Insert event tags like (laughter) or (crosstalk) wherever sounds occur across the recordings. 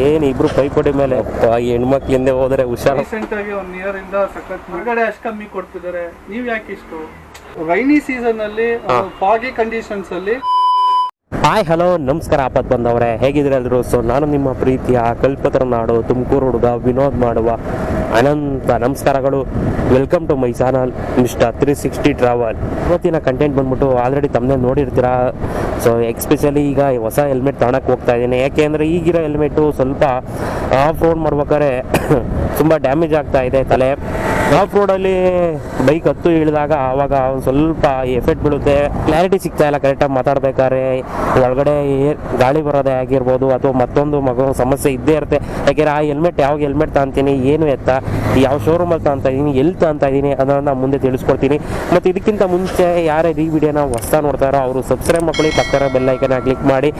ಏನ್ ಇಬ್ರು ಪೈಪೋಟಿ ಮೇಲೆ? ಹೆಣ್ಮಕ್ಳಿಂದ ಹೋದ್ರೆ ಹುಷಾರ. ರೀಸೆಂಟ್ ಆಗಿ ಒನ್ ಇಯರ್ ಇಂದ ಸಖತ್ ಹೊರಗಡೆ ಅಷ್ಟು ಕಮ್ಮಿ ಕೊಡ್ತಿದ್ದಾರೆ ನೀವ್ ಯಾಕೆ ಇಷ್ಟು? ರೈನಿ ಸೀಸನ್ ಅಲ್ಲಿ ಫಾಗಿ ಕಂಡೀಷನ್ಸ್ ಅಲ್ಲಿ. ಹಾಯ್ ಹಲೋ ನಮಸ್ಕಾರ ಆಪತ್ ಬಂದವ್ರೆ. ಹೇಗಿದ್ರೆ ಎಲ್ರು? ಸೊ ನಾನು ನಿಮ್ಮ ಪ್ರೀತಿಯ ಕಲ್ಪತರ ನಾಡು ತುಮಕೂರು ಹುಡುಗ ವಿನೋದ್ ಮಾಡುವ ಅನಂತ ನಮಸ್ಕಾರಗಳು. Welcome to my channel mister three sixty travel ಇವತ್ತಿನ ಕಂಟೆಂಟ್ ಬಂದ್ಬಿಟ್ಟು ಆಲ್ರೆಡಿ ತಮ್ಮನೇ ನೋಡಿರ್ತೀರಾ? ಸೊ ಎಕ್ಸ್ಪೆಷಲಿ ಈಗ ಹೊಸ ಹೆಲ್ಮೆಟ್ ತಗೊಳಕ್ಕೆ ಹೋಗ್ತಾ ಇದ್ದೀನಿ. ಯಾಕೆಂದರೆ ಈಗಿರೋ ಹೆಲ್ಮೆಟು ಸ್ವಲ್ಪ ಆಫ್ ರೋಡ್ ಮಾಡ್ಬೇಕಾದ್ರೆ (coughs) ತುಂಬ ಡ್ಯಾಮೇಜ್ ಆಗ್ತಾ ಇದೆ ತಲೆ. ಆಫ್ ರೋಡಲ್ಲಿ ಬೈಕ್ ಹತ್ತು ಇಳಿದಾಗ ಆವಾಗ ಒಂದು ಸ್ವಲ್ಪ ಎಫೆಕ್ಟ್ ಬೀಳುತ್ತೆ. ಕ್ಲಾರಿಟಿ ಸಿಗ್ತಾ ಇಲ್ಲ ಕರೆಕ್ಟಾಗಿ ಮಾತಾಡ್ಬೇಕಾದ್ರೆ. ಒಳಗಡೆ ಗಾಳಿ ಬರೋದೇ ಆಗಿರ್ಬೋದು, ಅಥವಾ ಮತ್ತೊಂದು ಮಗು ಸಮಸ್ಯೆ ಇದ್ದೇ ಇರುತ್ತೆ. ಯಾಕೆಂದ್ರೆ ಆ ಹೆಲ್ಮೆಟ್ ಯಾವ ಹೆಲ್ಮೆಟ್ ತಗೊಂತೀನಿ ಏನು ಎತ್ತ, ಯಾವ ಶೋರೂಮಲ್ಲಿ ತಗೊಂತ ಇದ್ದೀನಿ ಎಲ್ಲಿ ತಗೊಂತ ಇದ್ದೀನಿ ಅದನ್ನು ಮುಂದೆ ತಿಳಿಸ್ಕೊಡ್ತೀನಿ. ಮತ್ತು ಇದಕ್ಕಿಂತ ಮುಂಚೆ ಯಾರೇ ಈ ವಿಡಿಯೋನ ಹೊಸ ನೋಡ್ತಾರೋ ಅವರು ಸಬ್ಸ್ಕ್ರೈಬ್ ಮಾಡ್ಕೊಳ್ಳಿ, ಪಕ್ಕದ ಬೆಲ್ ಐಕನ್ನ ಕ್ಲಿಕ್ ಮಾಡಿ.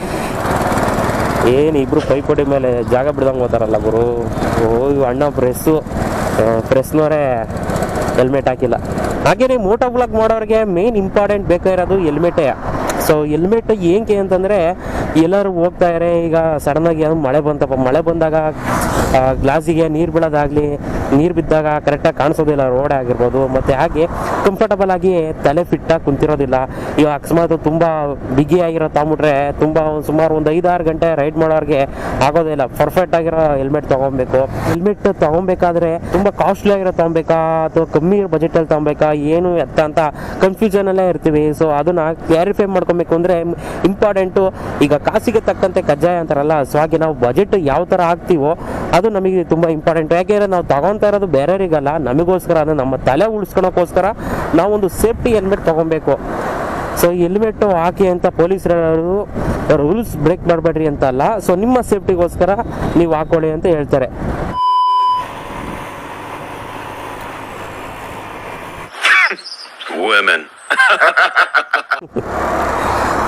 ಏನು ಇಬ್ರು ಪೈಪೋಟಿ ಮೇಲೆ ಜಾಗ ಬಿಡ್ದಂಗೆ ಹೋಗ್ತಾರಲ್ಲ ಗುರು. ಓ, ಅಣ್ಣ ಪ್ರೆಸ್ಸು ಪ್ರೆಸ್ನವರೇ ಹೆಲ್ಮೆಟ್ ಹಾಕಿಲ್ಲ. ಹಾಗೇನೆ ಮೋಟೋ ಬ್ಲಾಗ್ ಮಾಡೋರಿಗೆ ಮೇನ್ ಇಂಪಾರ್ಟೆಂಟ್ ಬೇಕಾಗಿರೋದು ಹೆಲ್ಮೆಟೇ ಸೊ ಹೆಲ್ಮೆಟ್ ಏನಕ್ಕೆ ಅಂತಂದರೆ ಎಲ್ಲರೂ ಹೋಗ್ತಾ ಈಗ ಸಡನ್ನಾಗಿ ಮಳೆ ಬಂತಪ್ಪ. ಮಳೆ ಬಂದಾಗ ಗ್ಲಾಸಿಗೆ ನೀರು ಬೀಳೋದಾಗಲಿ ನೀರು ಬಿದ್ದಾಗ ಕರೆಕ್ಟಾಗಿ ಕಾಣಿಸೋದಿಲ್ಲ ರೋಡ್ ಆಗಿರ್ಬೋದು, ಮತ್ತು ಹಾಗೆ ಕಂಫರ್ಟಬಲ್ ಆಗಿ ತಲೆ ಫಿಟ್ಟಾಗಿ ಕುಂತಿರೋದಿಲ್ಲ. ಈಗ ಅಕಸ್ಮಾತ್ ತುಂಬ ಬಿಗಿಯಾಗಿರೋ ತಾಂಬಿಟ್ರೆ ತುಂಬ ಒಂದು ಸುಮಾರು ಒಂದು ಐದಾರು ಗಂಟೆ ರೈಡ್ ಮಾಡೋರಿಗೆ ಆಗೋದಿಲ್ಲ ಪರ್ಫೆಕ್ಟ್ ಆಗಿರೋ ಹೆಲ್ಮೆಟ್ ತೊಗೊಬೇಕು. ಹೆಲ್ಮೆಟ್ ತೊಗೊಬೇಕಾದ್ರೆ ತುಂಬ ಕಾಸ್ಟ್ಲಿ ಆಗಿರೋ ತೊಗೊಬೇಕಾ? ಅಥವಾ ಕಮ್ಮಿ ಬಜೆಟಲ್ಲಿ ತೊಗೊಬೇಕಾ? ಏನು ಎತ್ತ ಅಂತ ಕನ್ಫ್ಯೂಷನಲ್ಲೇ ಇರ್ತೀವಿ. ಸೊ ಅದನ್ನ ಕ್ಲಾರಿಫೈ ಮಾಡ್ಕೊಬೇಕು ಅಂದರೆ ಇಂಪಾರ್ಟೆಂಟು ಈಗ ಕಾಸಿಗೆ ತಕ್ಕಂತೆ ಕಜ್ಜಾಯ ಅಂತಾರಲ್ಲ, ಸೊ ಹಾಗೆ ನಾವು ಬಜೆಟ್ ಯಾವ ಥರ ಹಾಕ್ತೀವೋ ಅದು ನಮಗೆ ತುಂಬ ಇಂಪಾರ್ಟೆಂಟ್ ಯಾಕೆಂದರೆ ನಾವು ತಗೊತಾ ಇರೋದು ಬೇರೆಯವರಿಗಲ್ಲ ನಮಗೋಸ್ಕರ ಅಂದರೆ ನಮ್ಮ ತಲೆ ಉಳಿಸ್ಕೊಳಕ್ಕೋಸ್ಕರ ನಾವೊಂದು ಸೇಫ್ಟಿ ಹೆಲ್ಮೆಟ್ ತೊಗೊಬೇಕು. ಸೊ ಹೆಲ್ಮೆಟ್ ಹಾಕಿ ಅಂತ ಪೊಲೀಸರು ರೂಲ್ಸ್ ಬ್ರೇಕ್ ಮಾಡಬೇಡ್ರಿ ಅಂತ ಅಲ್ಲ ಸೊ ನಿಮ್ಮ ಸೇಫ್ಟಿಗೋಸ್ಕರ ನೀವು ಹಾಕೊಳ್ಳಿ ಅಂತ ಹೇಳ್ತಾರೆ.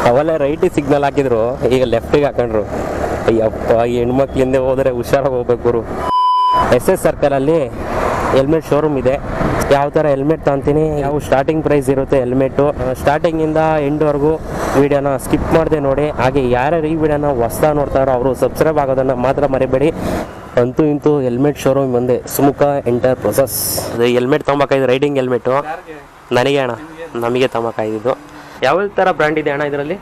ಅವೆಲ್ಲ ರೈಟಿಗೆ ಸಿಗ್ನಲ್ ಹಾಕಿದ್ರು ಈಗ ಲೆಫ್ಟಿಗೆ ಹಾಕೊಂಡ್ರು. ಅಯ್ಯಪ್ಪ ಹೆಣ್ಮಕ್ಳಿಂದ ಹೋದ್ರೆ ಹುಷಾರಾಗಿ ಹೋಗ್ಬೇಕು ಗುರು. ಎಸ್ ಎಸ್ ಸರ್ಕಲಲ್ಲಿ ಹೆಲ್ಮೆಟ್ ಶೋರೂಮ್ ಇದೆ. ಯಾವ ಥರ ಹೆಲ್ಮೆಟ್ ತಾಂತೀನಿ ಯಾವ ಸ್ಟಾರ್ಟಿಂಗ್ ಪ್ರೈಸ್ ಇರುತ್ತೆ ಹೆಲ್ಮೆಟ್ಟು ಸ್ಟಾರ್ಟಿಂಗಿಂದ ಎಂಡ್ವರೆಗೂ ವಿಡಿಯೋನ ಸ್ಕಿಪ್ ಮಾಡದೆ ನೋಡಿ. ಹಾಗೆ ಯಾರ್ಯಾರು ಈ ವಿಡಿಯೋನ ಹೊಸ ನೋಡ್ತಾರೋ ಅವರು ಸಬ್ಸ್ಕ್ರೈಬ್ ಆಗೋದನ್ನು ಮಾತ್ರ ಮರಿಬೇಡಿ. ಅಂತೂ ಇಂತೂ ಹೆಲ್ಮೆಟ್ ಶೋರೂಮ್ ಬಂದೆ ಸುಮುಖ ಎಂಟರ್ ಪ್ರೊಸೆಸ್ ಅದು ಹೆಲ್ಮೆಟ್ ತೊಗೊಂಬೇಕಾಯ್ತು ರೈಡಿಂಗ್ ಹೆಲ್ಮೆಟ್ಟು ನನಗೆ ಅಣ್ಣ ನಮಗೆ ತೊಗೊಂಬೇಕಾಗಿದ್ದು. ಯಾವ ಥರ ಬ್ರ್ಯಾಂಡ್ ಇದೆ ಅಣ್ಣ ಇದರಲ್ಲಿ?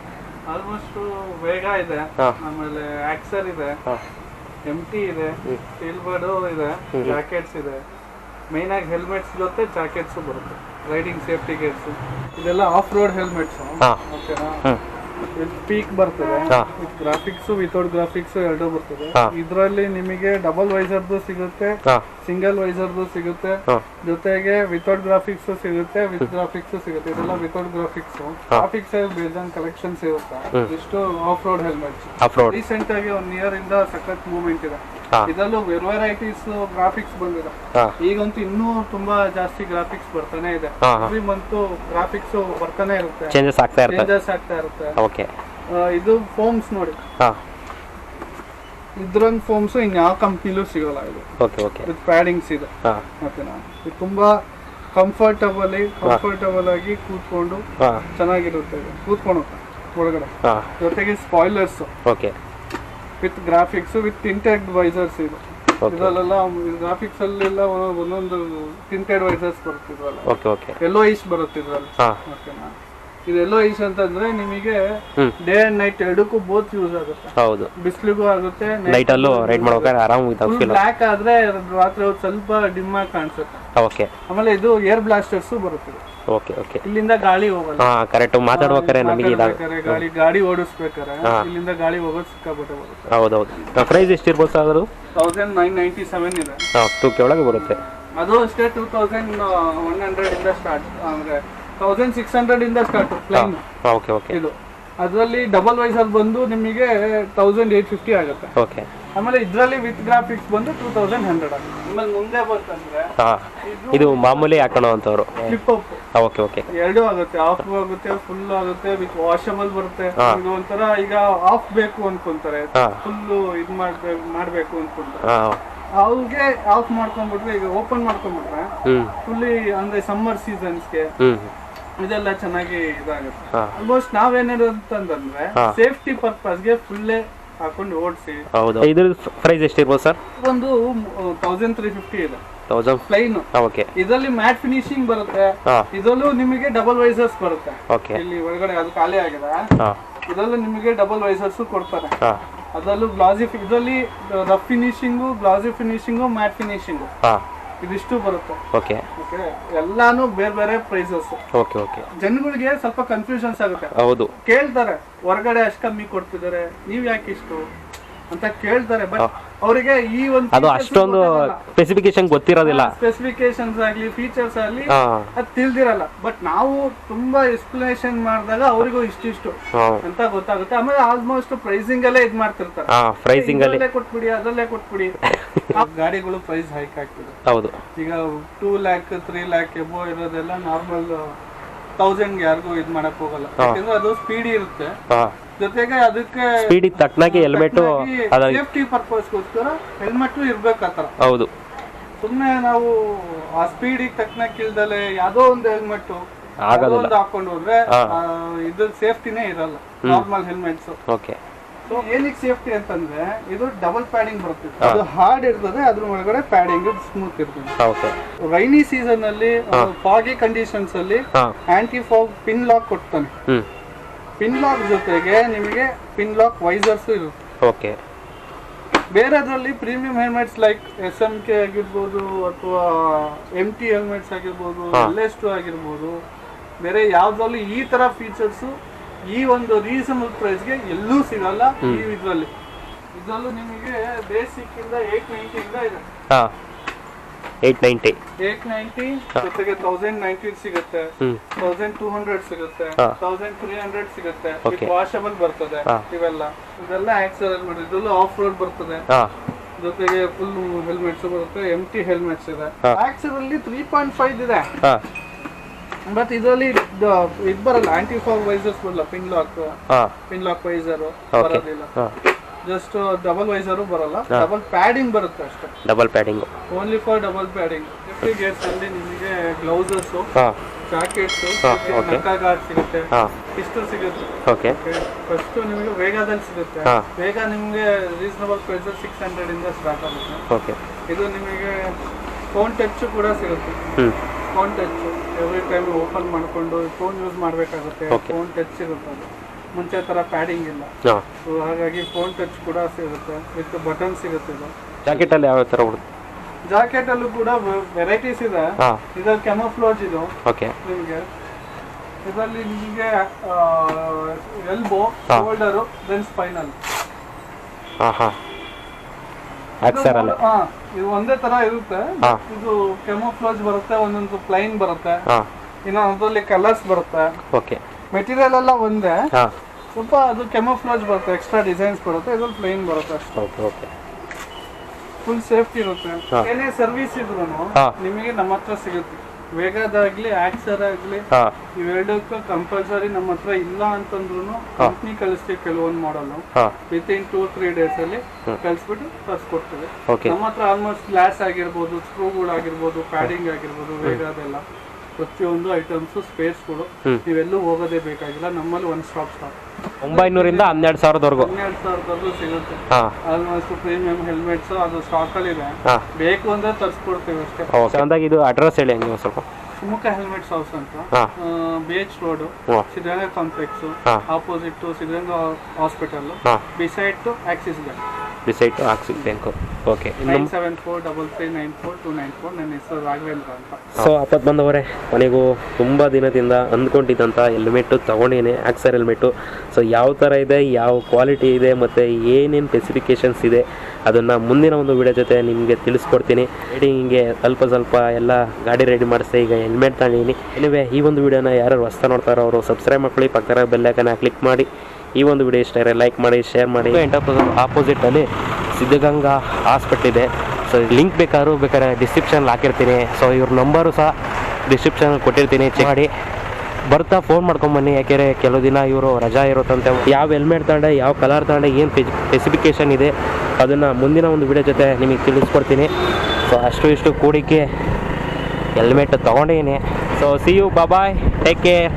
ಆಲ್ಮೋಸ್ಟ್ ವೇಗ ಇದೆ. ಆಮೇಲೆ ಆಕ್ಸರ್ ಇದೆ. ಹಾಂ ಎಂ ಟಿ ಇದೆ ಸ್ಟೀಲ್ ಇದೆ ಜಾಕೆಟ್ಸ್ ಇದೆ. ಮೈನ್ ಆಗಿ ಹೆಲ್ಮೆಟ್ಸ್ ಜೊತೆ ಜಾಕೆಟ್ಸ್ ಬರುತ್ತೆ. ರೈಡಿಂಗ್ ಸೇಫ್ಟಿ ಗೇರ್ಸ್ ಇದೆಲ್ಲ ಆಫ್ ರೋಡ್ ಹೆಲ್ಮೆಟ್ಸ್ ಓಕೆನಾ ಪೀಕ್ ಬರ್ತದೆ. ಗ್ರಾಫಿಕ್ಸ್ ವಿತೌಟ್ ಗ್ರಾಫಿಕ್ಸ್ ಎರಡೂ ಬರ್ತದೆ. ಇದರಲ್ಲಿ ನಿಮಗೆ ಡಬಲ್ ವೈಸರ್ದು ಸಿಗುತ್ತೆ ಸಿಂಗಲ್ ವೈಸರ್ದು ಸಿಗುತ್ತೆ ಜೊತೆಗೆ ವಿತೌಟ್ ಗ್ರಾಫಿಕ್ಸ್ ಸಿಗುತ್ತೆ ವಿತ್ ಗ್ರಾಫಿಕ್ಸ್ ಸಿಗುತ್ತೆ. ಇದೆಲ್ಲ ವಿತೌಟ್ ಗ್ರಾಫಿಕ್ಸ್ ಗ್ರಾಫಿಕ್ಸ್ ಬೇಜಾನ್ ಕಲೆಕ್ಷನ್ಸ್ ಇರುತ್ತೆ. ಇಷ್ಟು ಆಫ್ ರೋಡ್ ಹೆಲ್ಮೆಟ್ ರೀಸೆಂಟ್ ಆಗಿ ಒನ್ ಇಯರ್ ಇಂದ ಸಖತ್ ಮೂವ್ಮೆಂಟ್ ಇದೆ. ಇದರಲ್ಲೂ ವೆರೈಟೀಸ್ ಗ್ರಾಫಿಕ್ಸ್ ಬಂದಿದೆ. ಈಗಂತೂ ಇನ್ನೂ ತುಂಬಾ ಜಾಸ್ತಿ ಗ್ರಾಫಿಕ್ಸ್ ಬರ್ತಾನೆ ಇದೆ. ಪ್ರತಿ. ಎವ್ರಿ ಮಂತ್ ಗ್ರಾಫಿಕ್ಸ್ ಬರ್ತಾನೆ ಇರುತ್ತೆ. ಚೇಂಜಸ್ ಆಗ್ತಾ ಇರುತ್ತೆ. ಚೇಂಜಸ್ ಆಗ್ತಾ ಇರುತ್ತೆ. ಓಕೆ ಇದು ಫೋಮ್ಸ್ ನೋಡಿ. ಹಾಂ. ಇದ್ರಂಗ್ ಫೋಮ್ಸ್ ಇನ್ ಯಾವ ಕಂಪ್ನಿಲೂ ಸಿಗಲ್ಲ ಇದು. ಓಕೆ ಓಕೆ ವಿತ್ ಪ್ಯಾಡಿಂಗ್ಸ್ ಇದೆ. ಓಕೆನಾ ಇದು ತುಂಬಾ ಕಂಫರ್ಟಬಲ್ ಕಂಫರ್ಟಬಲ್ ಆಗಿ ಕೂತ್ಕೊಂಡು ಚೆನ್ನಾಗಿರುತ್ತೆ ಕೂತ್ಕೊಂಡು ಒಳಗಡೆ. ಜೊತೆಗೆ spoilers okay with graphics with tinted visors ಇದು. ಇದರಲ್ಲೆಲ್ಲ ಗ್ರಾಫಿಕ್ಸ್ ಅಲ್ಲೆಲ್ಲ ಒಂದೊಂದು ಟಿಂಟೆಡ್ ವೈಸರ್ಸ್ ಬರುತ್ತಿದ್ರಲ್ಲ ಓಕೆ ಓಕೆ ಎಲ್ಲೋ ಐಸ್ ಬರುತ್ತೆ ಹಾ. ಹಾಂ ಓಕೆನಾ ಇದು ಎಲ್ಲೋ ಐಸ್ ಅಂತಂದ್ರೆ ನಿಮಗೆ ಡೇ ಅಂಡ್ ನೈಟ್ ಎರಡಕ್ಕೂ ಬೋತ್ ಯೂಸ್ ಆಗುತ್ತೆ. ಹೌದು. ಬಿಸಿಲಿಗೂ ಆಗುತ್ತೆ ನೈಟ್ ರೈಡ್ ಮಾಡ್ಬೇಕಾದ್ರೆ ಆರಾಮ್ ಬ್ಲ್ಯಾಕ್ ಆದ್ರೆ ರಾತ್ರಿ ಹೊತ್ತು ಸ್ವಲ್ಪ ಡಿಮ್ ಆಗಿ ಕಾಣಿಸುತ್ತೆ. ಓಕೆ ಆಮೇಲೆ ಇದು ಏರ್ ಬ್ಲಾಸ್ಟರ್ಸ್ ಬರುತ್ತೆ. Okay okay. ಇಲ್ಲಿಂದ ಗಾಳಿ ಹೋಗಲ್ಲ. ಹಾ ಕರೆಕ್ಟ್ ಮಾತಾಡ್ಬೇಕಾರೆ ನಮಗೆ ಇದಾಗ ಮಾತಾಡ್ಬೇಕಾದ್ರೆ ಗಾಳಿ ಗಾಡಿ ಓಡಿಸ್ಬೇಕಾರೆ ಇಲ್ಲಿಂದ ಗಾಳಿ ಹೋಗೋದು ಸಿಕ್ಕಾಪಟ್ಟೆ ಹೌದು ಹೌದೌದು. ಪ್ರೈಸ್ ಎಷ್ಟಿರ್ಬೋದು ಸರ್ ಅದು? ತೌಸಂಡ್ ನೈನ್ ನೈಂಟಿ ಸೆವೆನ್ ಇದೆ. ಹಾಂ ಟೂಕ್ಕೆ ಒಳಗೆ ಬರುತ್ತೆ. ಅದು ಅಷ್ಟೇ ಟೂ ತೌಸಂಡ್ ಒನ್ ಹಂಡ್ರೆಡ್ ಇಂದ ಸ್ಟಾರ್ಟ್ ಅಂದ್ರೆ ತೌಸಂಡ್ ಸಿಕ್ಸ್ ಹಂಡ್ರೆಡ್ ಇಂದ ಸ್ಟಾರ್ಟ್ ಪ್ಲೈನ್ ಓಕೆ ಓಕೆ. ಇದು. ಅದರಲ್ಲಿ ಡಬಲ್ ವೈಸರ್ ಬಂದು ನಿಮಗೆ ತೌಸಂಡ್ ಏಟ್ ಫಿಫ್ಟಿ ಆಗುತ್ತೆ. ಓಕೆ. ಆಮೇಲೆ ಇದರಲ್ಲಿ ವಿತ್ ಗ್ರಾಫಿಕ್ಸ್ ಬಂದು ಟೂ ತೌಸಂಡ್ ಹಂಡ್ರೆಡ್ ಆಗುತ್ತೆ. ಆಮೇಲೆ ಮುಂದೆ ಬಂತಂದ್ರೆ ಹಾಂ ಇದು ಮಾಮೂಲಿ ಹಾಕೋಣ ಅಂತವರು. ಫ್ಲಿಪ್ ಅಪ್ ಓಕೆ ಓಕೆ ಎರಡೂ ಆಗುತ್ತೆ ಆಫ್ ಆಗುತ್ತೆ ಫುಲ್ ಆಗುತ್ತೆ ವಿತ್ ವಾಷಬಲ್ ಬರುತ್ತೆ. ಇದು ಒಂಥರ ಈಗ ಆಫ್ ಬೇಕು ಅನ್ಕೊಂತಾರೆ ಹಾ. ಫುಲ್ ಇದು ಮಾಡ್ಬೇಕು ಮಾಡ್ಬೇಕು ಅನ್ಕೊಂತಾರೆ. ಹಾಂ. ಅವ್ರಿಗೆ ಆಫ್ ಮಾಡ್ಕೊಂಡ್ಬಿಟ್ರೆ ಈಗ ಓಪನ್ ಮಾಡ್ಕೊಂಡ್ಬಿಟ್ರೆ ಹ್ಞೂ ಫುಲ್ಲಿ ಅಂದ್ರೆ ಸಮ್ಮರ್ ಸೀಸನ್ಸ್ಗೆ ಗೆ ಇದೆಲ್ಲ ಚೆನ್ನಾಗಿ ಇದಾಗುತ್ತೆ. ಹಾ. ಆಲ್ಮೋಸ್ಟ್ ನಾವೇನಿರೋದು ಅಂತಂದ್ರೆ ಹಾ. ಸೇಫ್ಟಿ ಪರ್ಪಸ್ಗೆ ಫುಲ್ಲೇ ಹಾಕೊಂಡು ಓಡಿಸಿ. ಹೌದು. ಇದ್ರ ಪ್ರೈಸ್ ಎಷ್ಟಿರ್ಬೋದು ಸರ್ ಒಂದು ತೌಸಂಡ್ ತ್ರೀ ಫಿಫ್ಟಿ ಇದೆ. ತೌಸಂಡ್ ಪ್ಲೈನ್ ಓಕೆ ಇದರಲ್ಲಿ ಮ್ಯಾಟ್ ಫಿನಿಶಿಂಗ್ ಬರುತ್ತೆ. ಇದರಲ್ಲೂ ನಿಮಗೆ ಡಬಲ್ ವೈಸರ್ಸ್ ಬರುತ್ತೆ. ಓಕೆ ಇಲ್ಲಿ ಒಳಗಡೆ ಅದು ಖಾಲಿ ಆಗಿದೆ. ಹಾಂ. ಇದರಲ್ಲೂ ನಿಮಗೆ ಡಬಲ್ ವೈಸರ್ಸ್ ಕೊಡ್ತಾರೆ. ಹಾಂ. ಅದರಲ್ಲೂ ಗ್ಲಾಸಿ ಇದರಲ್ಲಿ ರಫ್ ಫಿನಿಶಿಂಗು ಗ್ಲಾಸಿ ಫಿನಿಶಿಂಗು ಮ್ಯಾಟ್ ಫಿನಿಶಿಂಗು ಹಾಂ. ಇದಿಷ್ಟು ಬರುತ್ತೆ. ಓಕೆ ಓಕೆ ಎಲ್ಲಾನು ಬೇರೆ ಬೇರೆ ಪ್ರೈಸಸ್ ಓಕೆ ಓಕೆ ಜನಗಳಿಗೆ ಸ್ವಲ್ಪ ಕನ್ಫ್ಯೂಷನ್ಸ್ ಆಗುತ್ತೆ. ಹೌದು. ಕೇಳ್ತಾರೆ ಹೊರಗಡೆ ಅಷ್ಟು ಕಮ್ಮಿ ಕೊಡ್ತಿದ್ದಾರೆ ನೀವ್ ಯಾಕೆ ಇಷ್ಟು? ಅಂತ ಕೇಳ್ತಾರೆ ಬಟ್ ಅವರಿಗೆ ಈ ಒಂದು ಅದು ಅಷ್ಟೊಂದು ಸ್ಪೆಸಿಫಿಕೇಶನ್ ಗೊತ್ತಿರೋದಿಲ್ಲ. ಸ್ಪೆಸಿಫಿಕೇಶನ್ಸ್ ಆಗ್ಲಿ ಫೀಚರ್ಸ್ ಆಗ್ಲಿ ಅದ್ ತಿಳ್ದಿರಲ್ಲ. ಬಟ್ ನಾವು ತುಂಬಾ ಎಕ್ಸ್ಪ್ಲನೇಷನ್ ಮಾಡಿದಾಗ ಅವರಿಗೂ ಇಷ್ಟಿಷ್ಟು ಅಂತ ಗೊತ್ತಾಗುತ್ತೆ. ಆಮೇಲೆ ಆಲ್ಮೋಸ್ಟ್ ಪ್ರೈಸಿಂಗ್ ಅಲ್ಲೇ ಇದ್ ಮಾಡ್ತಿರ್ತಾರೆ. ಪ್ರೈಸಿಂಗ್ ಅಲ್ಲಿ. ಕೊಟ್ಬಿಡಿ ಅದರಲ್ಲೇ ಕೊಟ್ಬಿಡಿ. (laughs) ಆ ಗಾಡಿಗಳು ಪ್ರೈಸ್ ಹೈಕ್ ಆಗ್ತಿದೆ. ಹೌದು. ಈಗ two lakh three lakh above ಇರೋದೆಲ್ಲ ನಾರ್ಮಲ್ ತೌಸಂಡ್ ಯಾರಿಗೂ ಇದು ಮಾಡಕ್ ಹೋಗಲ್ಲ. ಯಾಕಂದ್ರೆ ಅದು ಸ್ಪೀಡ್ ಇರುತ್ತೆ. ಜೊತೆಗೆ ಅದಕ್ಕೆ ಸ್ಪೀಡ್ ತಕ್ಕನಾಗಿ ಹೆಲ್ಮೆಟ್ ಸೇಫ್ಟಿ ಪರ್ಪಸ್ಗೋಸ್ಕರ ಹೆಲ್ಮೆಟ್ ಇರ್ಬೇಕು ಆತರ ಹೌದು. ಸುಮ್ಮನೆ ನಾವು ಆ ಸ್ಪೀಡಿಗೆ ತಕ್ಕನಾಗಿ ಇಲ್ದಲೆ ಯಾವ್ದೋ ಒಂದು ಹೆಲ್ಮೆಟ್ ಆಗೋದಿಲ್ಲ. ಹಾಕೊಂಡು ಹೋದ್ರೆ ಇದು ಸೇಫ್ಟಿನೇ ಇರಲ್ಲ. ನಾರ್ಮಲ್ ಹೆಲ್ಮೆಟ್ಸ್ ಓಕೆ ಸೊ ಏನಕ್ಕೆ ಸೇಫ್ಟಿ ಅಂತಂದ್ರೆ ಇದು ಡಬಲ್ ಪ್ಯಾಡಿಂಗ್ ಬರುತ್ತೆ. ಅದು ಹಾರ್ಡ್ ಇರ್ತದೆ ಅದ್ರ ಒಳಗಡೆ ಪ್ಯಾಡಿಂಗ್ ಸ್ಮೂತ್ ಇರ್ತದೆ. ರೈನಿ ಸೀಸನ್ ಅಲ್ಲಿ ಫಾಗಿ ಕಂಡೀಷನ್ಸ್ ಅಲ್ಲಿ ಆಂಟಿ ಫಾಗ್ ಪಿನ್ ಲಾಕ್ ಕೊಡ್ತಾನೆ. ಪಿನ್ ಲಾಕ್ ಜೊತೆಗೆ ನಿಮಗೆ ಪಿನ್ ಲಾಕ್ ವೈಸರ್ಸ್ ಇರುತ್ತೆ. Okay. ಬೇರೆದ್ರಲ್ಲಿ premium helmets like S M K ಆಗಿರ್ಬೋದು ಅಥವಾ ಎಂ ಟಿ ಹೆಲ್ಮೆಟ್ಸ್ ಆಗಿರ್ಬೋದು ಎಲ್ ಎಸ್ ಟು ಆಗಿರ್ಬೋದು ಬೇರೆ ಯಾವ್ದ್ರಲ್ಲಿ ಈ ತರ ಫೀಚರ್ಸ್ ಈ ಒಂದು ರೀಸನಬಲ್ ಪ್ರೈಸ್ಗೆ ಎಲ್ಲೂ ಸಿಗಲ್ಲ ಈ ಇದ್ರಲ್ಲಿ. ಇದ್ರಲ್ಲೂ ನಿಮಗೆ ಬೇಸಿಕ್ ಇಂದ ಏಟ್ ನೈಂಟಿ ಇಂದ ಇದೆ. ಹಾಂ ಏಯ್ಟ್ ನೈಂಟಿ ಏಟ್ ನೈಂಟಿ ಜೊತೆಗೆ ತೌಸಂಡ್ ನೈಂಟಿ ಸಿಗುತ್ತೆ. ತೌಸಂಡ್ ಟೂ ಹಂಡ್ರೆಡ್ ಸಿಗುತ್ತೆ. ತೌಸಂಡ್ ತ್ರೀ ಹಂಡ್ರೆಡ್ ಸಿಗುತ್ತೆ. ವಾಷಬಲ್ ಬರ್ತದೆ ಇವೆಲ್ಲ. ಇದೆಲ್ಲ ಆಕ್ಸಲ್ ಮಾಡಿ ಇದೆಲ್ಲ ಆಫ್ ರೋಡ್ ಬರ್ತದೆ ಜೊತೆಗೆ ಫುಲ್ ಹೆಲ್ಮೆಟ್ಸ್ ಬರುತ್ತೆ. ಎಂ ಟಿ ಹೆಲ್ಮೆಟ್ಸ್ ಇದೆ. ಆಕ್ಸಲ್ ಅಲ್ಲಿ ತ್ರೀ ಪಾಯಿಂಟ್ ಫೈವ್ ಇದೆ. ಬಟ್ ಇದರಲ್ಲಿ ಇದು ಬರಲ್ಲ. ಆಂಟಿ ಫಾಗ್ ವೈಸರ್ಸ್ ಬರಲ್ಲ. Pin lock pin lock visor ಬರೋದಿಲ್ಲ. ಜಸ್ಟ್ ಡಬಲ್ ವೈಸರು ಬರಲ್ಲ. ಡಬಲ್ ಪ್ಯಾಡಿಂಗ್ ಬರುತ್ತೆ ಅಷ್ಟೇ. Double padding only for double padding fifty gates ಅಲ್ಲಿ ನಿಮಗೆ ಗ್ಲೌಸಸ್ ಹಾ. ಜಾಕೆಟ್ಸ್ ಹಾ, okay. ಗಾರ್ಡ್ ಸಿಗುತ್ತೆ. ಹಾ. ಇಷ್ಟು ಸಿಗುತ್ತೆ. ಓಕೆ ಫಸ್ಟ್ ನಿಮಗೆ ವೇಗದಲ್ಲಿ ಸಿಗುತ್ತೆ. ಬೇಗ ನಿಮಗೆ ರೀಸನಬಲ್ ಪ್ರೈಸ್ ಸಿಕ್ಸ್ ಹಂಡ್ರೆಡ್ ಇಂದ ಸ್ಟಾರ್ಟ್ ಆಗುತ್ತೆ. ಓಕೆ ಇದು ನಿಮಗೆ ಫೋನ್ ಟಚ್ ಕೂಡ ಸಿಗುತ್ತೆ. Phone touch every time open ಮಾಡ್ಕೊಂಡು ಫೋನ್ ಯೂಸ್ ಮಾಡಬೇಕಾಗುತ್ತೆ. ಫೋನ್ ಟಚ್ ಇರುತ್ತೆ ಅದು. ಮುಂಚೆ ತರ ಪ್ಯಾಡಿಂಗ್ ಇಲ್ಲ. ಸೊ ಹಾಗಾಗಿ ಫೋನ್ ಟಚ್ ಕೂಡ ಸಿಗುತ್ತೆ. ವಿತ್ ಬಟನ್ ಸಿಗುತ್ತೆ ಇದು. ಜಾಕೆಟಲ್ಲಿ ಯಾವ ಥರ ಜಾಕೆಟ್ ಜಾಕೆಟಲ್ಲೂ ಕೂಡ ವೆರೈಟೀಸ್ ಇದೆ. ಇದು ಇದ್ರಲ್ಲಿ ಕೆಮೋಫ್ಲೋಜ್ ಇದು. ಓಕೆ ನಿಮಗೆ. ಇದರಲ್ಲಿ ನಿಮಗೆ ಎಲ್ಬೋ. ಶೋಲ್ಡರು ದೆನ್ ಸ್ಪೈನಲ್ ಹಾಂ ಹಾಂ. ಅಲ್ಲ. ಇದು ಒಂದೇ ತರ ಇರುತ್ತೆ. ಇದು ಕೆಮೋಫ್ಲೋಜ್ ಬರುತ್ತೆ ಒಂದೊಂದು ಪ್ಲೈನ್ ಬರುತ್ತೆ. ಹಾಂ. ಇನ್ನೊಂದ್ರಲ್ಲಿ ಕಲರ್ಸ್ ಬರುತ್ತೆ. ಓಕೆ ಮೆಟೀರಿಯಲ್ ಎಲ್ಲ ಒಂದೇ. ಹಾಂ. ಸ್ವಲ್ಪ ಅದು ಕೆಮೋಫ್ಲಾಜ್ ಬರುತ್ತೆ ಎಕ್ಸ್ಟ್ರಾ ಡಿಸೈನ್ಸ್ ಬರುತ್ತೆ ಇದ್ರಲ್ಲಿ ಪ್ಲೇನ್ ಬರುತ್ತೆ ಅಷ್ಟೇ. ಓಕೆ ಓಕೆ ಫುಲ್ ಸೇಫ್ಟಿ ಇರುತ್ತೆ. ಏನೇ ಸರ್ವಿಸ್ ಇದ್ರು ನಿಮಗೆ ನಮ್ಮ ಹತ್ರ ಸಿಗುತ್ತೆ. ವೇಗದಾಗ್ಲಿ ಆಕ್ಸರ್ ಆಗ್ಲಿ ಇವೆರಡಕ್ಕೂ ಕಂಪಲ್ಸರಿ ನಮ್ಮ ಹತ್ರ ಇಲ್ಲ ಅಂತಂದ್ರು ಕಂಪ್ನಿ ಕಳಿಸ್ತೀವಿ ಕೆಲವೊಂದು ಮಾಡಲು with in two three days ಅಲ್ಲಿ ಕಳಿಸ್ಬಿಟ್ಟು ತರಿಸ್ಕೊಡ್ತೇವೆ ನಮ್ಮ ಹತ್ರ ಆಲ್ಮೋಸ್ಟ್ ಗ್ಲಾಸ್ ಆಗಿರ್ಬೋದು ಸ್ಕ್ರೂಗಳಾಗಿರ್ಬೋದು ಪ್ಯಾಡಿಂಗ್ ಆಗಿರ್ಬೋದು ವೇಗದೆಲ್ಲ ಪ್ರತಿಯೊಂದು ಐಟಮ್ಸ್ ಸ್ಪೇಸ್ಗಳು ಹ್ಮ್. ನೀವೆಲ್ಲೂ ಹೋಗೋದೇ ಬೇಕಾಗಿಲ್ಲ. ನಮ್ಮಲ್ಲಿ ಒನ್ ಸ್ಟಾಪ್ ಸ್ಟಾಪ್ ಒಂಬೈನೂರಿಂದ ಹನ್ನೆರಡು ಸಾವಿರದವರೆಗೂ. ಹನ್ನೆರಡು ಸಾವಿರದವರೆಗೂ ಸಿಗುತ್ತೆ. ಹಾಂ. ಆಲ್ಮೋಸ್ಟ್ ಪ್ರೀಮಿಯಂ ಹೆಲ್ಮೆಟ್ಸ್ ಅದು ಸ್ಟಾಕಲ್ಲಿ ಇದೆ. ಹಾಂ. ಬೇಕು ಅಂದ್ರೆ ತರಿಸ್ಕೊಡ್ತೇವೆ ಅಷ್ಟೇ. ಓಕೆ ಅಂದಾಗ ಇದು ಅಡ್ರೆಸ್ ಹೇಳಿ ನೀವು ಸ್ವಲ್ಪ. ಶಿವಮೊಗ್ಗ ಹೆಲ್ಮೆಟ್ಸ್ ಹೌಸ್ ಅಂತ. ಹಾಂ. ಬಿ ಎಚ್ ರೋಡು ಹ್ಞೂ ಸಿದ್ಧಗಂಗಾ ಕಾಂಪ್ಲೆಕ್ಸ್ ಹಾ. ಆಪೋಸಿಟ್ ಸಿದ್ಧಗಂಗಾ ಹಾಸ್ಪಿಟಲ್ ಹಾಂ. Beside to Axis bank decide Axis bank okay nine seven four double three nine four two nine four ನನ್ನ ಹೆಸರು ರಾಘವೇಂದ್ರ ಅಂತ. ಸೊ ಅಪ್ಪತ್ ಬಂದವರೇ ಕೊನೆಗೂ ತುಂಬ ದಿನದಿಂದ ಅಂದ್ಕೊಂಡಿದ್ದಂಥ ಹೆಲ್ಮೆಟ್ಟು ತೊಗೊಂಡೇನೆ ಆಕ್ಸರ್ ಹೆಲ್ಮೆಟ್ಟು ಸೊ ಯಾವ ಥರ ಇದೆ ಯಾವ ಕ್ವಾಲಿಟಿ ಇದೆ ಮತ್ತು ಏನೇನು ಸ್ಪೆಸಿಫಿಕೇಷನ್ಸ್ ಇದೆ ಅದನ್ನು ಮುಂದಿನ ಒಂದು ವಿಡಿಯೋ ಜೊತೆ ನಿಮಗೆ ತಿಳಿಸ್ಕೊಡ್ತೀನಿ. ಹಿಂಗೆ ಸ್ವಲ್ಪ ಸ್ವಲ್ಪ ಎಲ್ಲ ಗಾಡಿ ರೆಡಿ ಮಾಡಿಸಿ ಈಗ ಹೆಲ್ಮೆಟ್ ತಗೊಂಡಿನಿ. ಎನಿವೆ ಈ ಒಂದು ವಿಡಿಯೋನ ಯಾರು ಹೊಸ್ತಾ ನೋಡ್ತಾರೋ ಅವರು ಸಬ್ಸ್ಕ್ರೈಬ್ ಮಾಡ್ಕೊಳ್ಳಿ ಪಕ್ಕದ ಬೆಲ್ಲೈಕನ್ನ ಕ್ಲಿಕ್ ಮಾಡಿ. ಈ ಒಂದು ವಿಡಿಯೋ ಇಷ್ಟ ಲೈಕ್ ಮಾಡಿ ಶೇರ್ ಮಾಡಿ. ಎಂಟರ್ಪ್ರೈಸ್ ಆಪೋಸಿಟಲ್ಲಿ ಸಿದ್ಧಗಂಗಾ ಹಾಸ್ಪಿಟ್ಲ್ ಇದೆ. ಸೊ ಲಿಂಕ್ ಬೇಕಾದ್ರೂ ಬೇಕಾದ್ರೆ ಡಿಸ್ಕ್ರಿಪ್ಷನ್ ಹಾಕಿರ್ತೀನಿ. ಸೊ ಇವ್ರ ನಂಬರು ಸಹ ಡಿಸ್ಕ್ರಿಪ್ಷನ್ ಕೊಟ್ಟಿರ್ತೀನಿ. ಚೆಕ್ ಮಾಡಿ. ಬರ್ತಾ ಫೋನ್ ಮಾಡ್ಕೊಂಬನ್ನಿ ಯಾಕೆಂದರೆ ಕೆಲವು ದಿನ ಇವರು ರಜಾ ಇರುತ್ತಂತೆ. ಯಾವ ಹೆಲ್ಮೆಟ್ ತಗೊಂಡೆ ಯಾವ ಕಲರ್ ತಗೊಂಡೆ ಏನು ಸ್ಪೆಸಿಫಿಕೇಷನ್ ಇದೆ ಅದನ್ನು ಮುಂದಿನ ಒಂದು ವಿಡಿಯೋ ಜೊತೆ ನಿಮಗೆ ತಿಳಿಸ್ಕೊಡ್ತೀನಿ. ಸೊ ಅಷ್ಟು ಇಷ್ಟು ಕೂಡಿಕೆ helmet ತೊಗೊಂಡೇನೆ. So see you bye take care